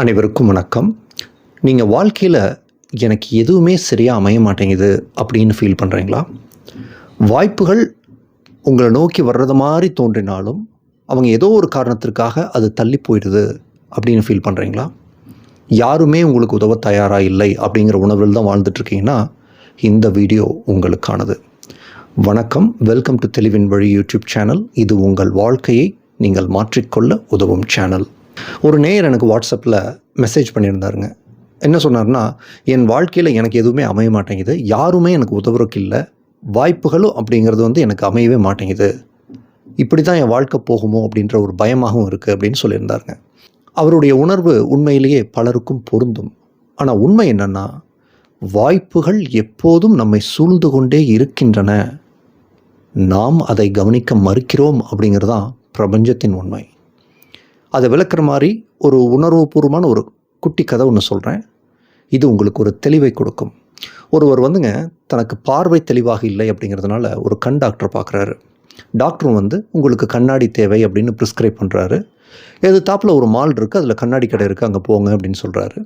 அனைவருக்கும் வணக்கம். நீங்கள் வாழ்க்கையில் எனக்கு எதுவுமே சரியாக அமைய மாட்டேங்குது அப்படின்னு ஃபீல் பண்ணுறீங்களா வாய்ப்புகள் உங்களை நோக்கி வர்றது மாதிரி தோன்றினாலும் அவங்க ஏதோ ஒரு காரணத்திற்காக அது தள்ளி போயிடுது அப்படின்னு ஃபீல் பண்ணுறீங்களா யாருமே உங்களுக்கு உதவ தயாராக இல்லை அப்படிங்கிற உணர்வில் தான் வாழ்ந்துட்டுருக்கீங்கன்னா இந்த வீடியோ உங்களுக்கானது. வணக்கம். வெல்கம் டு தெளிவின் வழி யூடியூப் சேனல் இது உங்கள் வாழ்க்கையை நீங்கள் மாற்றிக்கொள்ள உதவும் சேனல் ஒரு நேயர் எனக்கு வாட்ஸ்அப்பில் மெசேஜ் பண்ணியிருந்தாருங்க. என்ன சொன்னார்னா என் வாழ்க்கையில் எனக்கு எதுவுமே அமைய மாட்டேங்குது. யாருமே எனக்கு உதவுறதுக்கு இல்லை. வாய்ப்புகளும் அப்படிங்கிறது வந்து எனக்கு அமையவே மாட்டேங்குது. இப்படி தான் என் வாழ்க்கை போகுமோ? அப்படின்ற ஒரு பயமாகவும் இருக்குது அப்படின்னு சொல்லியிருந்தாருங்க. அவருடைய உணர்வு உண்மையிலேயே பலருக்கும் பொருந்தும். ஆனால் உண்மை என்னென்னா வாய்ப்புகள் எப்போதும் நம்மை சூழ்ந்து கொண்டே இருக்கின்றன. நாம் அதை கவனிக்க மறுக்கிறோம் அப்படிங்கிறது தான் பிரபஞ்சத்தின் உண்மை. அதை விளக்குற மாதிரி ஒரு உணர்வுபூர்வமான ஒரு குட்டி கதை ஒன்று சொல்கிறேன் இது உங்களுக்கு ஒரு தெளிவை கொடுக்கும். ஒருவர் வந்துங்க தனக்கு பார்வை தெளிவாக இல்லை அப்படிங்கிறதுனால ஒரு கண் டாக்டர் பார்க்குறாரு. டாக்டரும் வந்து உங்களுக்கு கண்ணாடி தேவை அப்படின்னு ப்ரிஸ்கிரைப் பண்ணுறாரு எது தாப்பில் ஒரு மால் இருக்குது அதில் கண்ணாடி கடை இருக்குது அங்கே போங்க அப்படின்னு சொல்கிறாரு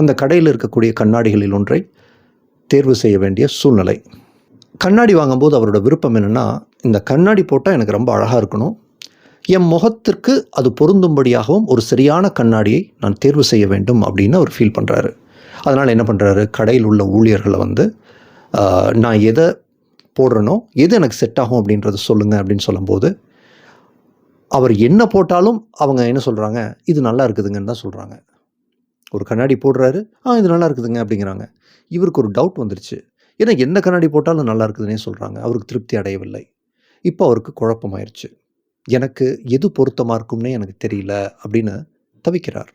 அந்த கடையில் இருக்கக்கூடிய கண்ணாடிகளில் ஒன்றை தேர்வு செய்ய வேண்டிய சூழ்நிலை. கண்ணாடி வாங்கும்போது அவரோட விருப்பம் என்னென்னா இந்த கண்ணாடி போட்டால் எனக்கு ரொம்ப அழகாக இருக்கணும். என் முகத்திற்கு அது பொருந்தும்படியாகவும் ஒரு சரியான கண்ணாடியை நான் தேர்வு செய்ய வேண்டும் அப்படின்னு அவர் ஃபீல் பண்ணுறாரு அதனால் என்ன பண்ணுறாரு கடையில் உள்ள ஊழியர்களை வந்து நான் எதை போடுறேனோ எது எனக்கு செட் ஆகும் அப்படின்றத சொல்லுங்கள் அப்படின்னு சொல்லும்போது அவர் என்ன போட்டாலும் அவங்க என்ன சொல்கிறாங்க இது நல்லா இருக்குதுங்கன்னு தான் சொல்கிறாங்க ஒரு கண்ணாடி போடுறாரு ஆ இது நல்லா இருக்குதுங்க அப்படிங்கிறாங்க. இவருக்கு ஒரு டவுட் வந்துருச்சு. ஏன்னா எந்த கண்ணாடி போட்டாலும் நல்லா இருக்குதுன்னே சொல்கிறாங்க அவருக்கு திருப்தி அடையவில்லை. இப்போ அவருக்கு குழப்பமாயிருச்சு. எனக்கு எது பொருத்தமாக இருக்கும்னே எனக்கு தெரியல அப்படின்னு தவிக்கிறார்.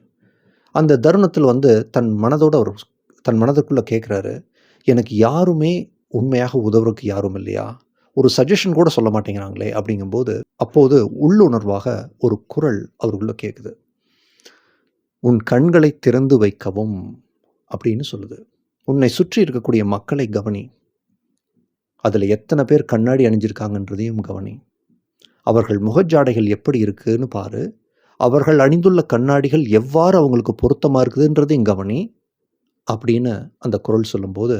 அந்த தருணத்தில் வந்து தன் மனதோட அவர் தன் மனதுக்குள்ளே கேட்குறாரு எனக்கு யாருமே உண்மையாக உதவுறதுக்கு யாரும் இல்லையா? ஒரு சஜஷன் கூட சொல்ல மாட்டேங்கிறாங்களே? அப்படிங்கும்போது அப்போது உள்ளுணர்வாக ஒரு குரல் அவருக்குள்ளே கேட்குது உன் கண்களை திறந்து வைக்கவும் அப்படின்னு சொல்லுது. உன்னை சுற்றி இருக்கக்கூடிய மக்களை கவனி. அதில் எத்தனை பேர் கண்ணாடி அணிஞ்சிருக்காங்கன்றதையும் கவனி. அவர்கள் முகஜாடைகள் எப்படி இருக்குன்னு பாரு. அவர்கள் அணிந்துள்ள கண்ணாடிகள் எவ்வாறு அவங்களுக்கு பொருத்தமாக இருக்குதுன்றதையும் கவனி. அப்படின்னு அந்த குரல் சொல்லும்போது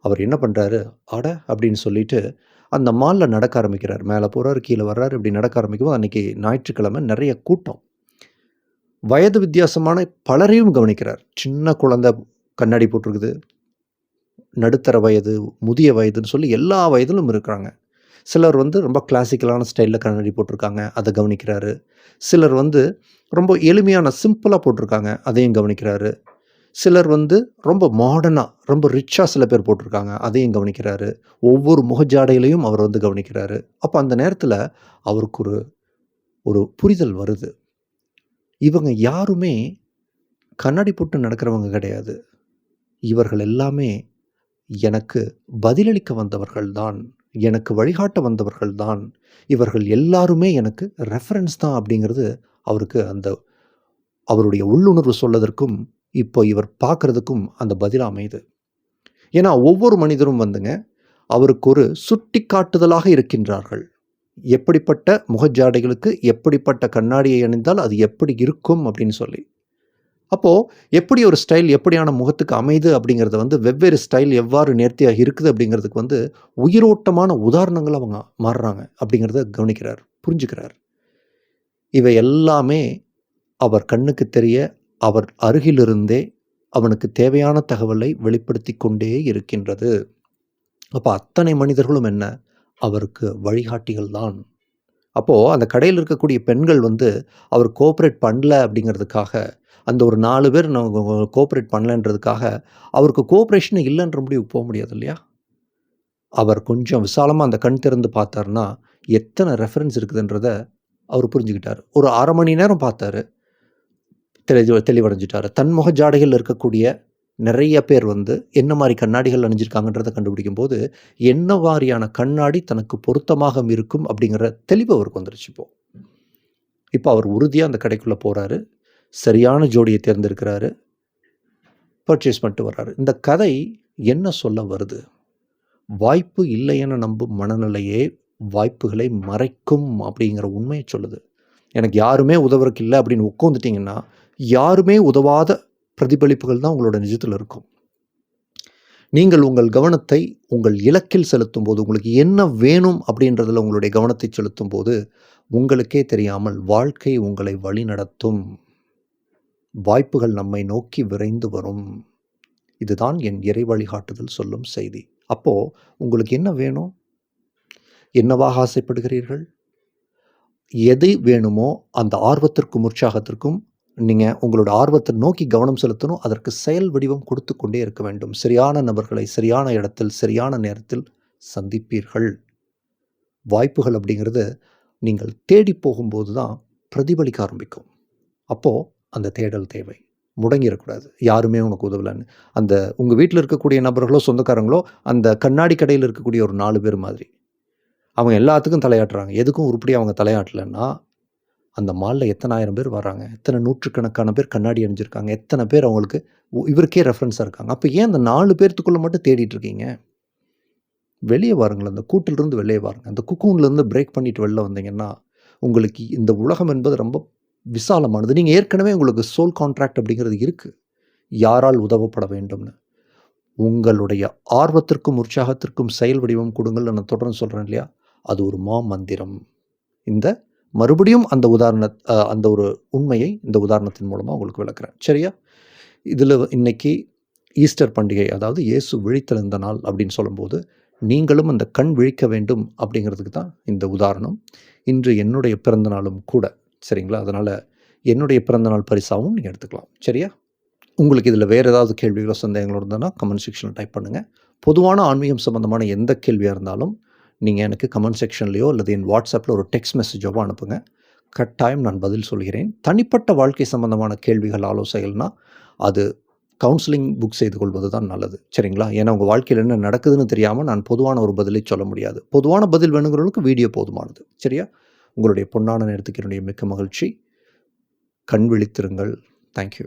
அவர் என்ன பண்ணுறாரு அட அப்படின்னு சொல்லிட்டு அந்த மாலில் நடக்க ஆரம்பிக்கிறார். மேலே போகிறார் கீழே வர்றார் இப்படி நடக்க ஆரம்பிக்கும்போது அன்றைக்கி ஞாயிற்றுக்கிழமை நிறைய கூட்டம். வயது வித்தியாசமான பலரையும் கவனிக்கிறார். சின்ன குழந்தை கண்ணாடி போட்டிருக்குது. நடுத்தர வயது முதிய வயதுன்னு சொல்லி எல்லா வயதிலும் இருக்கிறாங்க. சிலர் வந்து ரொம்ப கிளாசிக்கலான ஸ்டைலில் கண்ணாடி போட்டிருக்காங்க அதை கவனிக்கிறாரு. சிலர் வந்து ரொம்ப எளிமையான சிம்பிளாக போட்டிருக்காங்க அதையும் கவனிக்கிறாரு. சிலர் வந்து ரொம்ப மாடர்னாக ரொம்ப ரிச்சாக சில பேர் போட்டிருக்காங்க அதையும் கவனிக்கிறாரு. ஒவ்வொரு முகஜாடையிலையும் அவர் வந்து கவனிக்கிறாரு. அப்போ அந்த நேரத்தில் அவருக்கு ஒரு ஒரு புரிதல் வருது. இவங்க யாருமே கண்ணாடி போட்டு நடக்கிறவங்க கிடையாது. இவர்கள் எல்லாமே எனக்கு பதிலளிக்க வந்தவர்கள் தான் எனக்கு வழிகாட்ட வந்தவர்கள் தான். இவர்கள் எல்லாருமே எனக்கு ரெஃபரன்ஸ் தான் அப்படிங்கிறது அவருக்கு அந்த அவருடைய உள்ளுணர்வு சொல்லதற்கும் இப்போ இவர் பார்க்குறதுக்கும் அந்த பதில் அமையுது. ஏன்னா ஒவ்வொரு மனிதரும் வந்துங்க அவருக்கு ஒரு சுட்டி காட்டுதலாக இருக்கின்றார்கள். எப்படிப்பட்ட முகஜாடைகளுக்கு எப்படிப்பட்ட கண்ணாடியை அணிந்தால் அது எப்படி இருக்கும் அப்படின்னு சொல்லி. அப்போது எப்படி ஒரு ஸ்டைல் எப்படியான முகத்துக்கு அமையுது அப்படிங்கிறத வந்து வெவ்வேறு ஸ்டைல் எவ்வாறு நேர்த்தியாக இருக்குது அப்படிங்கிறதுக்கு வந்து உயிரோட்டமான உதாரணங்கள் அவங்க மாறுறாங்க அப்படிங்கிறத கவனிக்கிறார் புரிஞ்சுக்கிறார். இவை எல்லாமே அவர் கண்ணுக்கு தெரிய அவர் அருகிலிருந்தே அவனுக்கு தேவையான தகவலை வெளிப்படுத்தி கொண்டே இருக்கின்றது. அப்போ அத்தனை மனிதர்களும் என்ன? அவருக்கு வழிகாட்டிகள் தான். அப்போது அந்த கடையில் இருக்கக்கூடிய பெண்கள் வந்து அவர் கோஆப்ரேட் பண்ணல அப்படிங்கிறதுக்காக அந்த ஒரு நாலு பேர் நாங்கள் கோஆப்ரேட் பண்ணலன்றதுக்காக அவருக்கு கோஆப்ரேஷன் இல்லைன்ற முடிவு போக முடியாது இல்லையா? அவர் கொஞ்சம் விசாலமாக அந்த கண் திறந்து பார்த்தாருன்னா எத்தனை ரெஃபரன்ஸ் இருக்குதுன்றத அவர் புரிஞ்சுக்கிட்டார். ஒரு அரை மணி நேரம் பார்த்தாரு. தெளி தெளிவடைஞ்சிட்டார். தன்முக ஜாடையில் இருக்கக்கூடிய நிறைய பேர் வந்து என்ன மாதிரி கண்ணாடிகள் அணிஞ்சிருக்காங்கன்றதை கண்டுபிடிக்கும் போது என்ன மாதிரியான கண்ணாடி தனக்கு பொருத்தமாக இருக்கும் அப்படிங்கிற தெளிவு அவருக்கு வந்துருச்சு இப்போ. இப்போ அவர் உறுதியாக அந்த கடைக்குள்ளே போகிறாரு சரியான ஜோடியை தேர்ந்தெடுக்கிறாரு பர்ச்சேஸ் பண்ணிட்டு வர்றாரு. இந்த கதை என்ன சொல்ல வருது? வாய்ப்பு இல்லை என நம்பும் மனநிலையே வாய்ப்புகளை மறைக்கும் அப்படிங்கிற உண்மையை சொல்லுது. எனக்கு யாருமே உதவுறக்கு இல்லை அப்படின்னு உட்காந்துட்டிங்கன்னா யாருமே உதவாத பிரதிபலிப்புகள் தான் உங்களோட நிஜத்தில் இருக்கும். நீங்கள் உங்கள் கவனத்தை உங்கள் இலக்கில் செலுத்தும் போது உங்களுக்கு என்ன வேணும் அப்படின்றதில் உங்களுடைய கவனத்தை செலுத்தும் போது உங்களுக்கே தெரியாமல் வாழ்க்கை உங்களை வழிநடத்தும் வாய்ப்புகள் நம்மை நோக்கி விரைந்து வரும். இதுதான் என் இறை வழிகாட்டுதல் சொல்லும் செய்தி. அப்போது உங்களுக்கு என்ன வேணும்? என்னவாக ஆசைப்படுகிறீர்கள்? எது வேணுமோ அந்த ஆர்வத்திற்கும் உற்சாகத்திற்கும் நீங்கள் உங்களோட ஆர்வத்தை நோக்கி கவனம் செலுத்தணும். அதற்கு செயல் வடிவம் கொடுத்து கொண்டே இருக்க வேண்டும். சரியான நபர்களை சரியான இடத்தில் சரியான நேரத்தில் சந்திப்பீர்கள். வாய்ப்புகள் அப்படிங்கிறது நீங்கள் தேடி போகும்போது தான் பிரதிபலிக்க ஆரம்பிக்கும். அப்போது அந்த தேடல் தேவை. முடங்கிடக்கூடாது. யாருமே உனக்கு உதவலன்னு. அந்த உங்கள் வீட்டில் இருக்கக்கூடிய நபர்களோ சொந்தக்காரங்களோ அந்த கண்ணாடி கடையில் இருக்கக்கூடிய ஒரு நாலு பேர் மாதிரி. அவங்க எல்லாத்துக்கும் தலையாட்டுறாங்க. எதுக்கும் உருப்படி அவங்க தலையாட்டலைன்னா அந்த மாலில் எத்தனாயிரம் பேர் வராங்க எத்தனை நூற்றுக்கணக்கான பேர் கண்ணாடி அணிஞ்சிருக்காங்க. எத்தனை பேர் அவங்களுக்கு இவருக்கே ரெஃபரன்ஸாக இருக்காங்க. அப்போ ஏன் அந்த நாலு பேர்த்துக்குள்ளே மட்டும் தேடிட்டு இருக்கீங்க? வெளியே வாருங்கள் அந்த கூட்டிலிருந்து வெளியே வாருங்க. அந்த குக்கூன்லேருந்து பிரேக் பண்ணிட்டு வெளில வந்தீங்கன்னா உங்களுக்கு இந்த உலகம் என்பது ரொம்ப விசாலமானது. நீங்கள் ஏற்கனவே உங்களுக்கு சோல் கான்ட்ராக்ட் அப்படிங்கிறது இருக்குது யாரால் உதவப்பட வேண்டும்னு. உங்களுடைய ஆர்வத்திற்கும் உற்சாகத்திற்கும் செயல் வடிவம் கொடுங்கள்னு நான் தொடர்ந்து சொல்கிறேன் இல்லையா? அது ஒரு மா மந்திரம் இந்த மறுபடியும் அந்த உதாரண அந்த ஒரு உண்மையை இந்த உதாரணத்தின் மூலமாக உங்களுக்கு விளக்குறேன். சரியா? இதில் இன்னைக்கு ஈஸ்டர் பண்டிகை அதாவது இயேசு விழித்தெழுந்த நாள் அப்படின்னு சொல்லும்போது நீங்களும் அந்த கண் விழிக்க வேண்டும் அப்படிங்கிறதுக்கு தான் இந்த உதாரணம். இன்று என்னுடைய பிறந்த நாளும் கூட சரிங்களா? அதனால் என்னுடைய பிறந்தநாள் பரிசாகவும் நீங்கள் எடுத்துக்கலாம். சரியா? உங்களுக்கு இதில் வேறு ஏதாவது கேள்விகளோ சந்தேகங்களோ இருந்ததுன்னா கமெண்ட் செக்ஷனில் டைப் பண்ணுங்கள் பொதுவான ஆன்மீகம் சம்மந்தமான எந்த கேள்வியாக இருந்தாலும் நீங்கள் எனக்கு கமெண்ட் செக்ஷன்லையோ அல்லது என் வாட்ஸ்அப்பில் ஒரு டெக்ஸ்ட் மெசேஜோவோ அனுப்புங்க. கட்டாயம் நான் பதில் சொல்கிறேன். தனிப்பட்ட வாழ்க்கை சம்பந்தமான கேள்விகள் ஆலோசனைகள்னால் அது கவுன்சிலிங் புக் செய்து கொள்வது தான் நல்லது. சரிங்களா? ஏன்னா உங்கள் வாழ்க்கையில் என்ன நடக்குதுன்னு தெரியாமல் நான் பொதுவான ஒரு பதிலை சொல்ல முடியாது. பொதுவான பதில் வேணுங்கிறவங்களுக்கு வீடியோ போதுமானது. சரியா? உங்களுடைய பொன்னான நேரத்துக்கு என்னுடைய மிக்க மகிழ்ச்சி. கண் விழித்திருங்கள். தேங்க்யூ